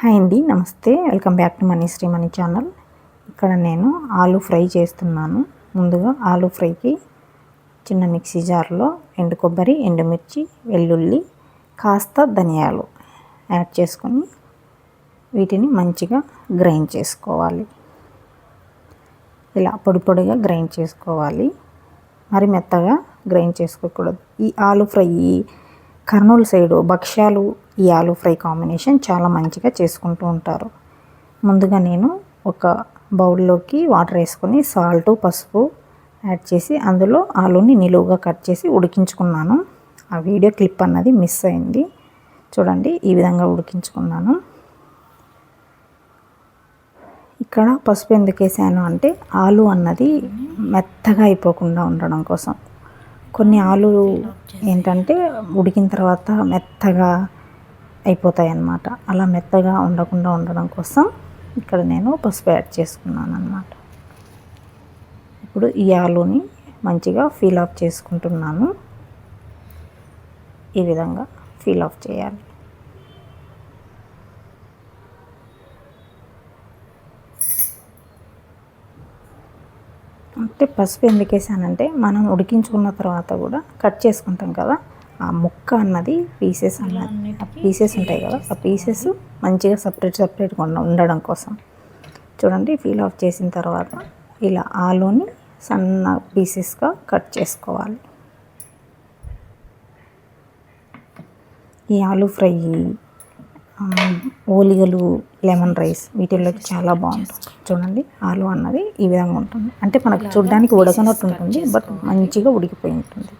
Hi అండి నమస్తే. Welcome back to money Sri money channel. ఇక్కడ నేను ఆలు ఫ్రై చేస్తున్నాను. ముందుగా ఆలు ఫ్రైకి చిన్న మిక్సీ జార్లో ఎండు కొబ్బరి ఎండుమిర్చి వెల్లుల్లి కాస్త ధనియాలు యాడ్ చేసుకొని వీటిని మంచిగా గ్రైండ్ చేసుకోవాలి. ఇలా పొడి పొడిగా గ్రైండ్ చేసుకోవాలి. మరి మెత్తగా గ్రైండ్ చేసుకోకూడదు. ఈ ఆలు ఫ్రై కర్నూలు సైడు భక్ష్యాలు ఈ ఆలు ఫ్రై కాంబినేషన్ చాలా మంచిగా చేసుకుంటూ ఉంటారు. ముందుగా నేను ఒక బౌల్లోకి వాటర్ వేసుకొని సాల్ట్ పసుపు యాడ్ చేసి అందులో ఆలుని నిలువుగా కట్ చేసి ఉడికించుకున్నాను. ఆ వీడియో క్లిప్ అన్నది మిస్ అయింది. చూడండి ఈ విధంగా ఉడికించుకున్నాను. ఇక్కడ పసుపు ఎందుకు వేసాను అంటే ఆలు అన్నది మెత్తగా అయిపోకుండా ఉండడం కోసం. కొన్ని ఆలు ఏంటంటే ఉడికిన తర్వాత మెత్తగా అయిపోతాయి అన్నమాట అలా మెత్తగా ఉండకుండా ఉండడం కోసం ఇక్కడ నేను పసుపు యాడ్ చేసుకున్నాను అన్నమాట ఇప్పుడు ఈ ఆలూని మంచిగా ఫీల్ ఆఫ్ చేసుకుంటున్నాను. ఈ విధంగా ఫీల్ ఆఫ్ చేయాలి. అంటే పసుపు ఎందుకు వేసానంటే మనం ఉడికించుకున్న తర్వాత కూడా కట్ చేసుకుంటాం కదా. ఆ ముక్క అన్నది పీసెస్ అన్నది. ఆ పీసెస్ ఉంటాయి కదా ఆ పీసెస్ మంచిగా సపరేట్ సపరేట్గా ఉండడం కోసం. చూడండి ఫీల్ ఆఫ్ చేసిన తర్వాత ఇలా ఆలుని సన్న పీసెస్గా కట్ చేసుకోవాలి. ఈ ఆలు ఫ్రై ఓలిగలు లెమన్ రైస్ వీటిల్లోకి చాలా బాగుంటుంది. చూడండి ఆలు అన్నది ఈ విధంగా ఉంటుంది. అంటే మనకు చూడడానికి ఉడకనట్టు ఉంటుంది బట్ మంచిగా ఉడికిపోయి ఉంటుంది.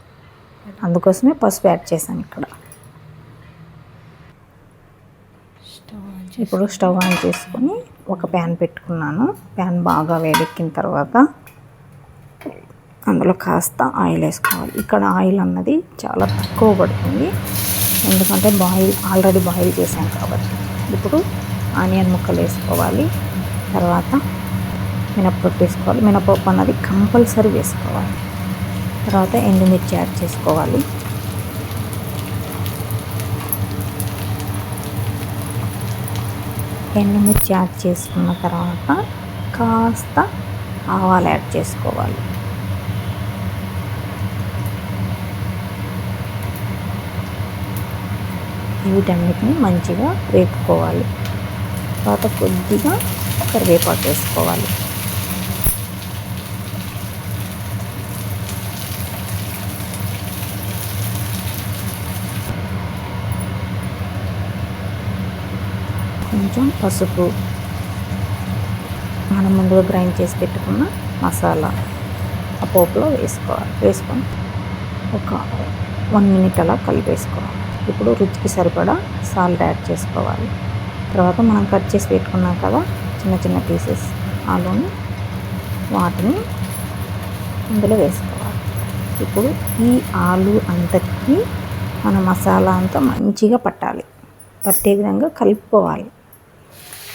అందుకోసమే పసుపు యాడ్ చేశాను ఇక్కడ. ఇప్పుడు స్టవ్ ఆన్ చేసుకొని ఒక ప్యాన్ పెట్టుకున్నాను. ప్యాన్ బాగా వేడెక్కిన తర్వాత అందులో కాస్త ఆయిల్ వేసుకోవాలి. ఇక్కడ ఆయిల్ అన్నది చాలా తక్కువ పడుతుంది. ఎందుకంటే బాయిల్ ఆల్రెడీ బాయిల్ చేశాను కాబట్టి. ఇప్పుడు ఆనియన్ ముక్కలు వేసుకోవాలి. తర్వాత మినప్పప్పు వేసుకోవాలి. మినపప్పు అన్నది కంపల్సరీ వేసుకోవాలి. తర్వాత ఎండుమిర్చి యాడ్ చేసుకోవాలి. ఎండుమిర్చి యాడ్ చేసుకున్న తర్వాత కాస్త ఆవాలు యాడ్ చేసుకోవాలి. వీటన్నిటిని మంచిగా వేపుకోవాలి. తర్వాత కొద్దిగా కరివేపాకు వేసుకోవాలి. కొంచెం పసుపు మనం ముందుగా గ్రైండ్ చేసి పెట్టుకున్న మసాలా ఆ పోపులో వేసుకోవాలి. వేసుకొని ఒక వన్ మినిట్ అలా కలిపేసుకోవాలి. ఇప్పుడు రుచికి సరిపడా సాల్ట్ యాడ్ చేసుకోవాలి. తర్వాత మనం కట్ చేసి పెట్టుకున్నాం కదా చిన్న చిన్న పీసెస్ ఆలుని వాటిని ఇందులో వేసుకోవాలి. ఇప్పుడు ఈ ఆలు అంతటికి మన మసాలా అంతా మంచిగా పట్టాలి. పట్టే విధంగా కలుపుకోవాలి.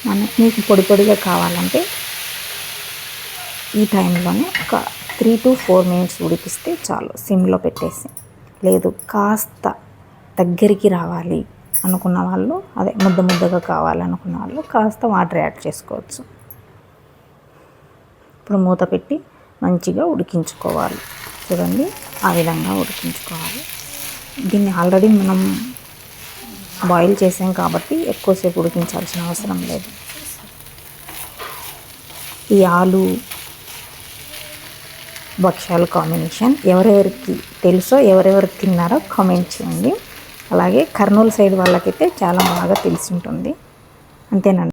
మన మీకు పొడి పొడిగా కావాలంటే ఈ టైంలోనే ఒక త్రీ టు ఫోర్ మినిట్స్ ఉడికిస్తే చాలు సిమ్లో పెట్టేసి. లేదు కాస్త దగ్గరికి రావాలి అనుకున్న వాళ్ళు అదే ముద్ద ముద్దగా కావాలనుకున్న వాళ్ళు కాస్త వాటర్ యాడ్ చేసుకోవచ్చు. ఇప్పుడు మూత పెట్టి మంచిగా ఉడికించుకోవాలి. చూడండి ఆ విధంగా ఉడికించుకోవాలి. దీన్ని ఆల్రెడీ మనం బాయిల్ చేసాం కాబట్టి ఎక్కువసేపు ఉడికించాల్సిన అవసరం లేదు. ఈ ఆలు భక్ష్యాలు కాంబినేషన్ ఎవరెవరికి తెలుసో ఎవరెవరు తిన్నారో కామెంట్ చేయండి. అలాగే కర్నూలు సైడ్ వాళ్ళకైతే చాలా బాగా తెలిసి ఉంటుంది. అంతేనండి.